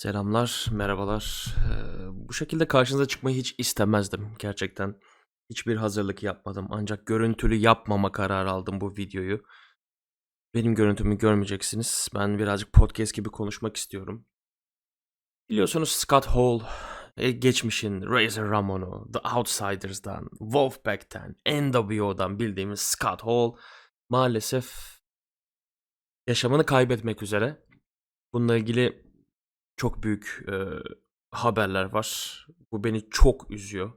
Selamlar, merhabalar. Eee, bu şekilde karşınıza çıkmayı hiç istemezdim gerçekten. Hiçbir hazırlık yapmadım ancak görüntülü yapmama kararı aldım bu videoyu. Benim görüntümü görmeyeceksiniz. Ben birazcık podcast gibi konuşmak istiyorum. Biliyorsunuz Scott Hall, e, geçmişin Razor Ramon'u, The Outsiders'dan, Wolfpack'ten, NWO'dan bildiğimiz Scott Hall maalesef yaşamını kaybetmek üzere. Bununla ilgili çok büyük e, haberler var. Bu beni çok üzüyor.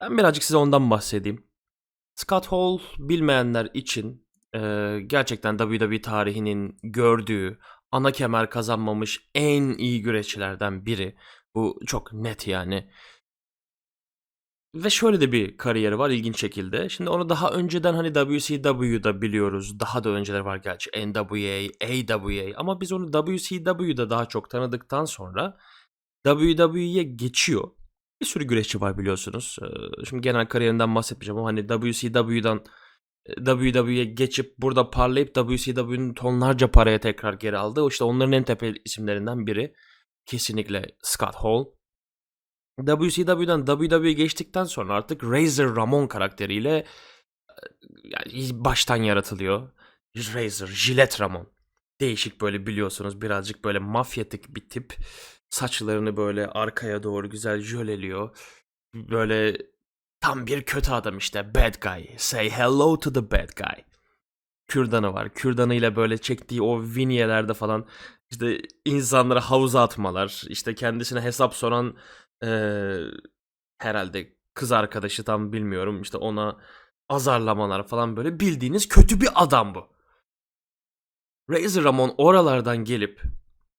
Ben birazcık size ondan bahsedeyim. Scott Hall bilmeyenler için e, gerçekten WWE tarihinin gördüğü ana kemer kazanmamış en iyi güreşçilerden biri. Bu çok net yani. Ve şöyle de bir kariyeri var ilginç şekilde. Şimdi onu daha önceden hani WCW'da biliyoruz. Daha da önceler var gerçi. NWA, AWA ama biz onu WCW'da daha çok tanıdıktan sonra WWE'ye geçiyor. Bir sürü güreşçi var biliyorsunuz. Ee, Şimdi genel kariyerinden bahsetmeyeceğim ama hani WCW'dan e, WWE'ye geçip burada parlayıp WCW'nin tonlarca paraya tekrar geri aldı. İşte onların en tepe isimlerinden biri. Kesinlikle Scott Hall. WCW'den WWE'ye geçtikten sonra artık Razor Ramon karakteriyle e, yani baştan yaratılıyor. Razor, Jilet Ramon. Değişik böyle biliyorsunuz birazcık böyle mafyatik bir tip. Saçlarını böyle arkaya doğru güzel jöleliyor. Böyle tam bir kötü adam işte. Bad guy. Say hello to the bad guy. Kürdanı var. Kürdanıyla böyle çektiği o vinyelerde falan işte insanlara havuza atmalar. işte kendisine hesap soran eee, herhalde kız arkadaşı tam bilmiyorum. işte ona azarlamalar falan böyle bildiğiniz kötü bir adam bu. Razor Ramon oralardan gelip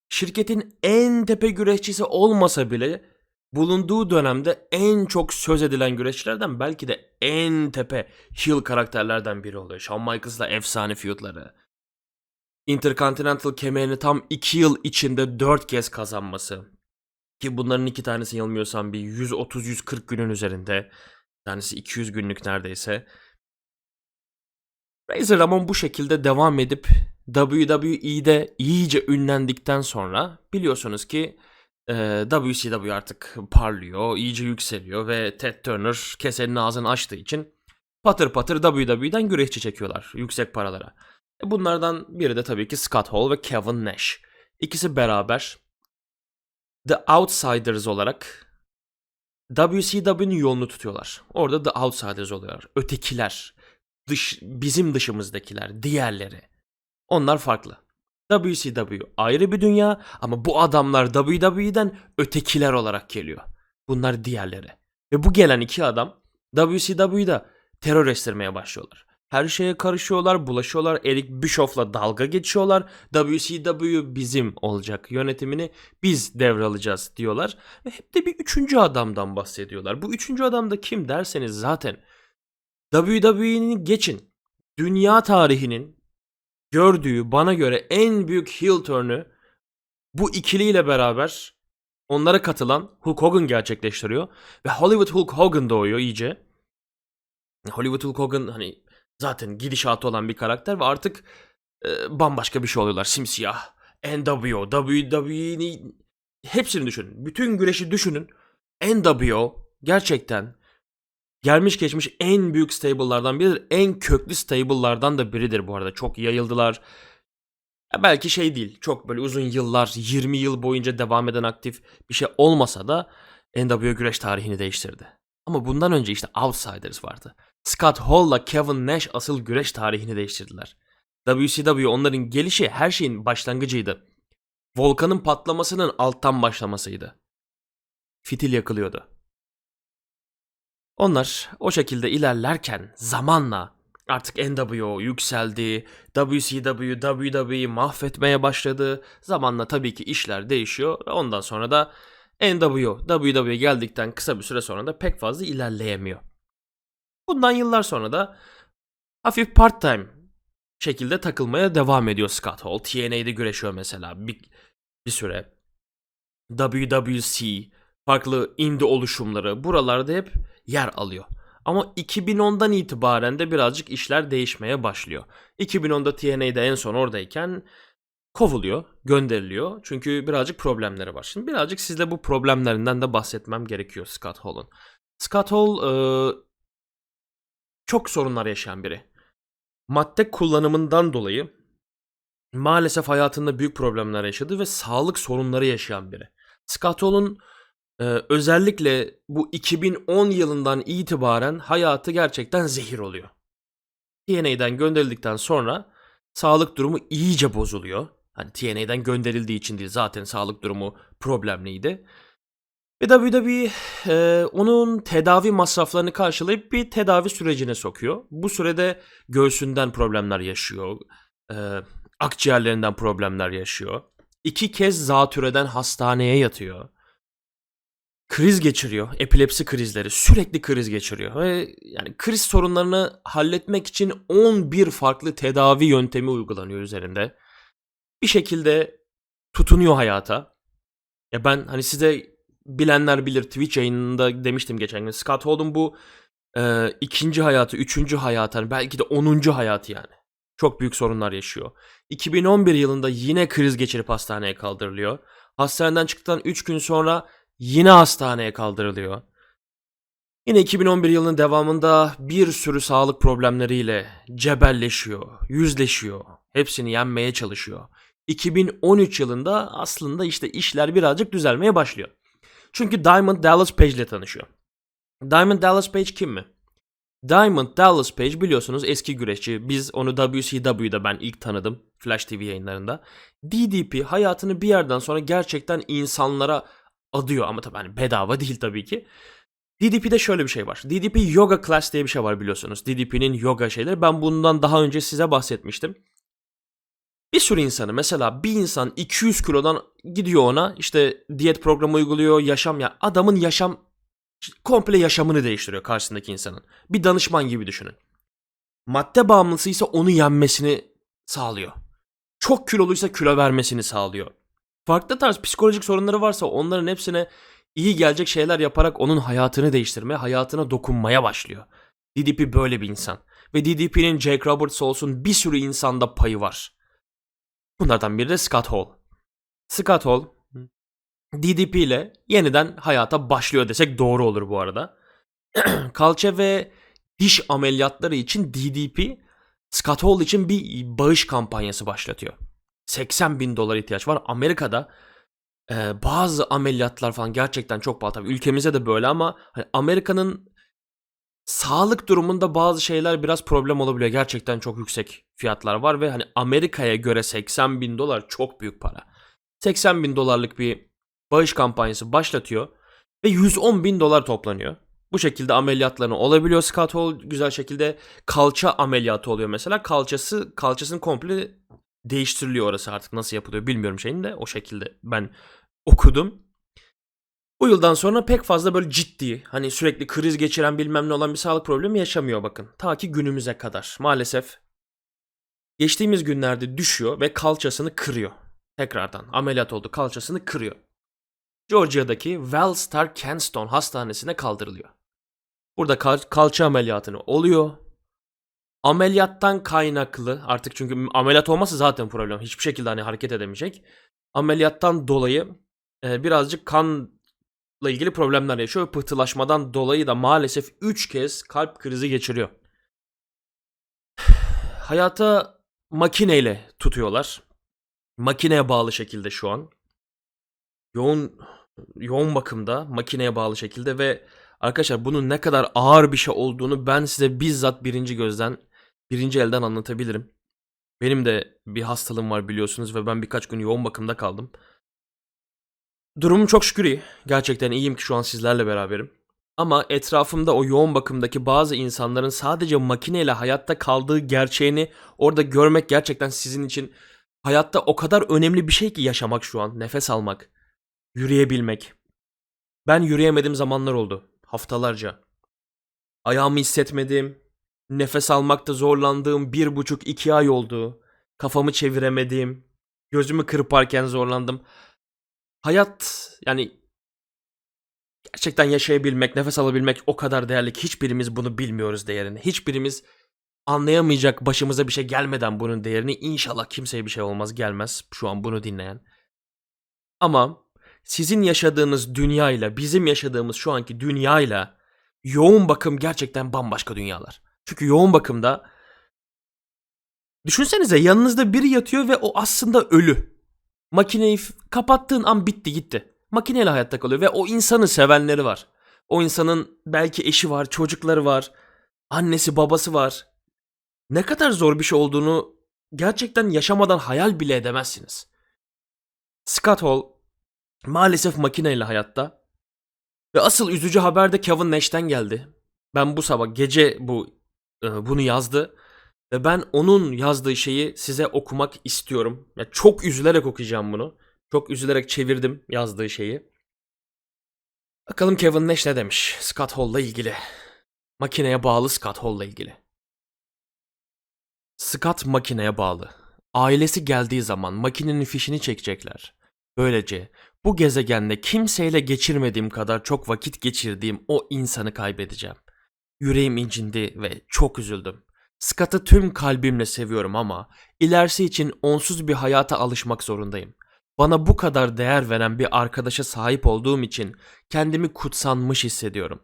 şirketin en tepe güreşçisi olmasa bile bulunduğu dönemde en çok söz edilen güreşçilerden belki de en tepe heel karakterlerden biri oluyor. Shawn Michaels'la efsane feudları. Intercontinental kemerini tam 2 yıl içinde 4 kez kazanması. Ki bunların iki tanesi yanılmıyorsam bir 130-140 günün üzerinde. Bir tanesi 200 günlük neredeyse. Razor Ramon bu şekilde devam edip WWE'de iyice ünlendikten sonra biliyorsunuz ki e, WCW artık parlıyor, iyice yükseliyor ve Ted Turner kesenin ağzını açtığı için patır patır WWE'den güreşçi çekiyorlar yüksek paralara. E, bunlardan biri de tabii ki Scott Hall ve Kevin Nash. İkisi beraber The Outsiders olarak WCW'nin yolunu tutuyorlar. Orada The Outsiders oluyorlar. Ötekiler, dış, bizim dışımızdakiler, diğerleri. Onlar farklı. WCW ayrı bir dünya ama bu adamlar WWE'den ötekiler olarak geliyor. Bunlar diğerleri. Ve bu gelen iki adam WCW'da terör estirmeye başlıyorlar. Her şeye karışıyorlar, bulaşıyorlar. Eric Bischoff'la dalga geçiyorlar. WCW bizim olacak yönetimini biz devralacağız diyorlar. Ve hep de bir üçüncü adamdan bahsediyorlar. Bu üçüncü adam da kim derseniz zaten WWE'nin geçin. Dünya tarihinin gördüğü bana göre en büyük heel turn'ü bu ikiliyle beraber onlara katılan Hulk Hogan gerçekleştiriyor. Ve Hollywood Hulk Hogan doğuyor iyice. Hollywood Hulk Hogan hani zaten gidişatı olan bir karakter ve artık e, bambaşka bir şey oluyorlar. Simsiyah, NWO, WWE'nin hepsini düşünün. Bütün güreşi düşünün. NWO gerçekten gelmiş geçmiş en büyük stable'lardan biridir. En köklü stable'lardan da biridir bu arada. Çok yayıldılar. Ya belki şey değil. Çok böyle uzun yıllar, 20 yıl boyunca devam eden aktif bir şey olmasa da NWO güreş tarihini değiştirdi. Ama bundan önce işte Outsiders vardı. Scott Hall'la Kevin Nash asıl güreş tarihini değiştirdiler. WCW onların gelişi her şeyin başlangıcıydı. Volkanın patlamasının alttan başlamasıydı. Fitil yakılıyordu. Onlar o şekilde ilerlerken zamanla artık NWO yükseldi, WCW, WWE'yi mahvetmeye başladı. Zamanla tabii ki işler değişiyor ve ondan sonra da NWO, WWE geldikten kısa bir süre sonra da pek fazla ilerleyemiyor. Bundan yıllar sonra da hafif part-time şekilde takılmaya devam ediyor Scott Hall. TNA'de güreşiyor mesela bir, bir süre. WWC, farklı indie oluşumları buralarda hep yer alıyor. Ama 2010'dan itibaren de birazcık işler değişmeye başlıyor. 2010'da TNA'de en son oradayken kovuluyor, gönderiliyor. Çünkü birazcık problemleri var. Şimdi birazcık sizle bu problemlerinden de bahsetmem gerekiyor Scott Hall'un. Scott Hall e, çok sorunlar yaşayan biri. Madde kullanımından dolayı maalesef hayatında büyük problemler yaşadı ve sağlık sorunları yaşayan biri. Scott Hall'un e, özellikle bu 2010 yılından itibaren hayatı gerçekten zehir oluyor. TNA'den gönderildikten sonra sağlık durumu iyice bozuluyor. Hani TNA'den gönderildiği için değil zaten sağlık durumu problemliydi. Ve WWE e, onun tedavi masraflarını karşılayıp bir tedavi sürecine sokuyor. Bu sürede göğsünden problemler yaşıyor. E, akciğerlerinden problemler yaşıyor. İki kez zatürreden hastaneye yatıyor. Kriz geçiriyor. Epilepsi krizleri. Sürekli kriz geçiriyor. Ve yani kriz sorunlarını halletmek için 11 farklı tedavi yöntemi uygulanıyor üzerinde. Bir şekilde tutunuyor hayata. Ya ben hani size bilenler bilir Twitch yayınında demiştim geçen gün. Scott Hall'un bu e, ikinci hayatı, üçüncü hayatı, hani belki de onuncu hayatı yani. Çok büyük sorunlar yaşıyor. 2011 yılında yine kriz geçirip hastaneye kaldırılıyor. Hastaneden çıktıktan 3 gün sonra yine hastaneye kaldırılıyor. Yine 2011 yılının devamında bir sürü sağlık problemleriyle cebelleşiyor, yüzleşiyor. Hepsini yenmeye çalışıyor. 2013 yılında aslında işte işler birazcık düzelmeye başlıyor. Çünkü Diamond Dallas Page ile tanışıyor. Diamond Dallas Page kim mi? Diamond Dallas Page biliyorsunuz eski güreşçi. Biz onu WCW'da ben ilk tanıdım. Flash TV yayınlarında. DDP hayatını bir yerden sonra gerçekten insanlara adıyor ama tabii hani bedava değil tabii ki. DDP'de şöyle bir şey var. DDP Yoga Class diye bir şey var biliyorsunuz. DDP'nin yoga şeyleri. Ben bundan daha önce size bahsetmiştim. Bir sürü insanı mesela bir insan 200 kilodan gidiyor ona işte diyet programı uyguluyor yaşam ya adamın yaşam komple yaşamını değiştiriyor karşısındaki insanın. Bir danışman gibi düşünün. Madde bağımlısı ise onu yenmesini sağlıyor. Çok kiloluysa kilo vermesini sağlıyor. Farklı tarz psikolojik sorunları varsa onların hepsine iyi gelecek şeyler yaparak onun hayatını değiştirmeye, hayatına dokunmaya başlıyor. DDP böyle bir insan. Ve DDP'nin Jake Roberts olsun bir sürü insanda payı var. Bunlardan biri de Scott Hall. Scott Hall DDP ile yeniden hayata başlıyor desek doğru olur bu arada. Kalça ve diş ameliyatları için DDP Scott Hall için bir bağış kampanyası başlatıyor. 80 bin dolar ihtiyaç var. Amerika'da e, bazı ameliyatlar falan gerçekten çok pahalı. Tabii ülkemizde de böyle ama hani Amerika'nın sağlık durumunda bazı şeyler biraz problem olabiliyor. Gerçekten çok yüksek fiyatlar var ve hani Amerika'ya göre 80 bin dolar çok büyük para. 80 bin dolarlık bir bağış kampanyası başlatıyor ve 110 bin dolar toplanıyor. Bu şekilde ameliyatlarını olabiliyor. Scott Hall güzel şekilde kalça ameliyatı oluyor mesela. Kalçası kalçasının komple değiştiriliyor orası artık nasıl yapılıyor bilmiyorum şeyin de o şekilde ben okudum. Bu yıldan sonra pek fazla böyle ciddi hani sürekli kriz geçiren bilmem ne olan bir sağlık problemi yaşamıyor bakın. Ta ki günümüze kadar maalesef geçtiğimiz günlerde düşüyor ve kalçasını kırıyor. Tekrardan ameliyat oldu kalçasını kırıyor. Georgia'daki Wellstar Kenston hastanesine kaldırılıyor. Burada kal- kalça ameliyatını oluyor. Ameliyattan kaynaklı artık çünkü ameliyat olmasa zaten problem. Hiçbir şekilde hani hareket edemeyecek. Ameliyattan dolayı e, birazcık kanla ilgili problemler yaşıyor. Pıhtılaşmadan dolayı da maalesef 3 kez kalp krizi geçiriyor. Hayata makineyle tutuyorlar. Makineye bağlı şekilde şu an. Yoğun yoğun bakımda makineye bağlı şekilde ve arkadaşlar bunun ne kadar ağır bir şey olduğunu ben size bizzat birinci gözden birinci elden anlatabilirim. Benim de bir hastalığım var biliyorsunuz ve ben birkaç gün yoğun bakımda kaldım. Durumum çok şükür iyi. Gerçekten iyiyim ki şu an sizlerle beraberim. Ama etrafımda o yoğun bakımdaki bazı insanların sadece makineyle hayatta kaldığı gerçeğini orada görmek gerçekten sizin için hayatta o kadar önemli bir şey ki yaşamak şu an. Nefes almak, yürüyebilmek. Ben yürüyemediğim zamanlar oldu. Haftalarca. Ayağımı hissetmedim. Nefes almakta zorlandığım bir buçuk iki ay oldu. Kafamı çeviremediğim. Gözümü kırparken zorlandım. Hayat yani gerçekten yaşayabilmek, nefes alabilmek o kadar değerli ki hiçbirimiz bunu bilmiyoruz değerini. Hiçbirimiz anlayamayacak başımıza bir şey gelmeden bunun değerini inşallah kimseye bir şey olmaz gelmez şu an bunu dinleyen. Ama sizin yaşadığınız dünyayla bizim yaşadığımız şu anki dünyayla yoğun bakım gerçekten bambaşka dünyalar. Çünkü yoğun bakımda düşünsenize yanınızda biri yatıyor ve o aslında ölü. Makineyi kapattığın an bitti gitti. Makineyle hayatta kalıyor ve o insanı sevenleri var. O insanın belki eşi var, çocukları var, annesi babası var. Ne kadar zor bir şey olduğunu gerçekten yaşamadan hayal bile edemezsiniz. Scott Hall maalesef makineyle hayatta. Ve asıl üzücü haber de Kevin Nash'ten geldi. Ben bu sabah gece bu e, bunu yazdı ve ben onun yazdığı şeyi size okumak istiyorum. Ya çok üzülerek okuyacağım bunu. Çok üzülerek çevirdim yazdığı şeyi. Bakalım Kevin Nash ne demiş Scott Hall'la ilgili. Makineye bağlı Scott Hall'la ilgili. Scott makineye bağlı. Ailesi geldiği zaman makinenin fişini çekecekler. Böylece bu gezegende kimseyle geçirmediğim kadar çok vakit geçirdiğim o insanı kaybedeceğim. Yüreğim incindi ve çok üzüldüm. Scott'ı tüm kalbimle seviyorum ama ilerisi için onsuz bir hayata alışmak zorundayım. Bana bu kadar değer veren bir arkadaşa sahip olduğum için kendimi kutsanmış hissediyorum.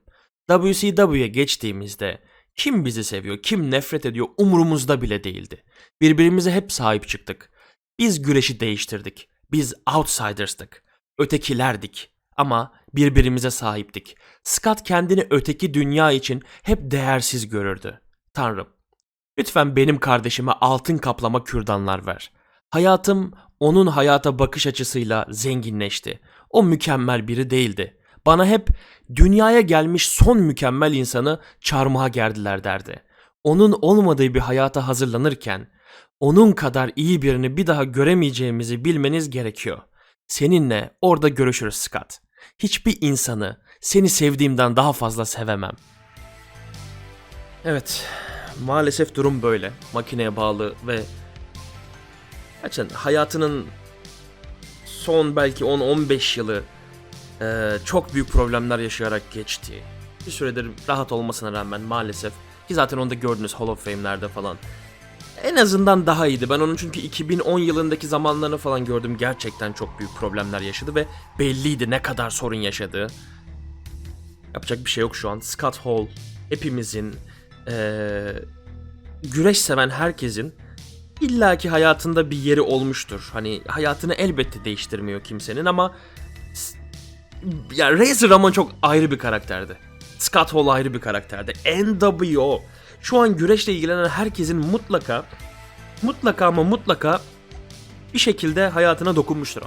WCW'ye geçtiğimizde kim bizi seviyor, kim nefret ediyor umurumuzda bile değildi. Birbirimize hep sahip çıktık. Biz güreşi değiştirdik. Biz outsiders'tık. Ötekilerdik. Ama birbirimize sahiptik. Scott kendini öteki dünya için hep değersiz görürdü. Tanrım, lütfen benim kardeşime altın kaplama kürdanlar ver. Hayatım onun hayata bakış açısıyla zenginleşti. O mükemmel biri değildi. Bana hep dünyaya gelmiş son mükemmel insanı çarmıha gerdiler derdi. Onun olmadığı bir hayata hazırlanırken onun kadar iyi birini bir daha göremeyeceğimizi bilmeniz gerekiyor. Seninle orada görüşürüz Scott. Hiçbir insanı seni sevdiğimden daha fazla sevemem. Evet, maalesef durum böyle. Makineye bağlı ve gerçekten hayatının son belki 10-15 yılı eee, çok büyük problemler yaşayarak geçti. Bir süredir rahat olmasına rağmen maalesef ki zaten onu da gördünüz Hall of Fame'lerde falan. En azından daha iyiydi. Ben onun çünkü 2010 yılındaki zamanlarını falan gördüm. Gerçekten çok büyük problemler yaşadı ve belliydi ne kadar sorun yaşadığı. Yapacak bir şey yok şu an. Scott Hall hepimizin eee, güreş seven herkesin illaki hayatında bir yeri olmuştur. Hani hayatını elbette değiştirmiyor kimsenin ama s- ya Razor Ramon çok ayrı bir karakterdi. Scott Hall ayrı bir karakterdi. NWO şu an güreşle ilgilenen herkesin mutlaka mutlaka ama mutlaka bir şekilde hayatına dokunmuştur o.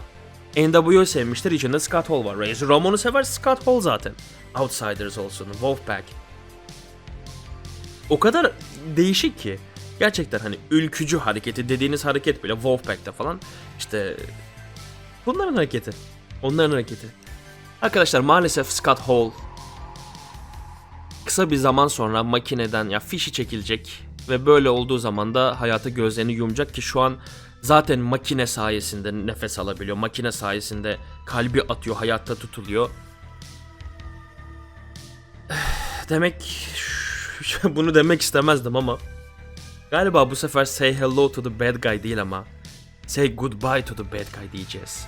NWO sevmiştir içinde Scott Hall var. Razor Ramon'u sever Scott Hall zaten. Outsiders olsun, Wolfpack. O kadar değişik ki. Gerçekten hani ülkücü hareketi dediğiniz hareket bile Wolfpack'te falan işte bunların hareketi. Onların hareketi. Arkadaşlar maalesef Scott Hall kısa bir zaman sonra makineden ya fişi çekilecek ve böyle olduğu zaman da hayata gözlerini yumacak ki şu an zaten makine sayesinde nefes alabiliyor. Makine sayesinde kalbi atıyor, hayatta tutuluyor. Demek bunu demek istemezdim ama galiba bu sefer say hello to the bad guy değil ama say goodbye to the bad guy diyeceğiz.